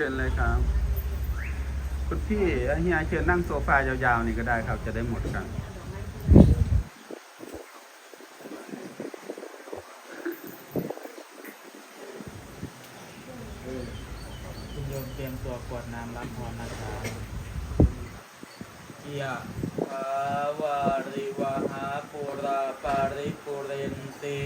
ชิญเลยครับ คุณพี่เฮียเชิญนั่งโซฟายาวๆนี่ก็ได้ครับ จะได้หมดกันคุณโยมเตรียมตัวกวดน้ำรับพรนะครับยะภาวาริวหาปุราปาริปุเรนติ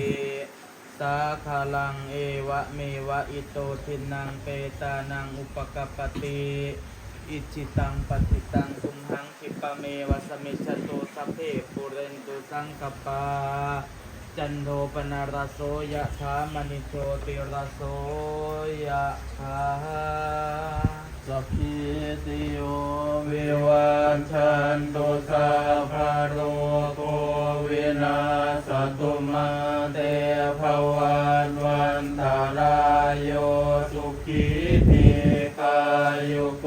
สาคาลังเอวะเมวะอิโตทินังเปตานังอุปกปปติอิจิตังปฏิตังตุมหังคิปะเมวะสมิชตุสัพเพปุเรนตุสังกปาจันโทปนารโสยะถามณิโชติรโสยะถาสัพพิติโยวิวัชันตุสัพพโรโควินา ตุมาเตภวันวันตารายโยสุขีติกายุโก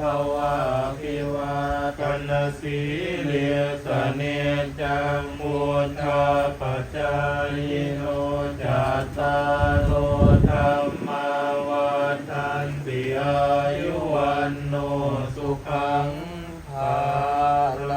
ภวะพิวากันสีเลียสเนจังมุทาปัจจายโนจัตตาโลธรรมาวันทันติอายุวันโนสุขัง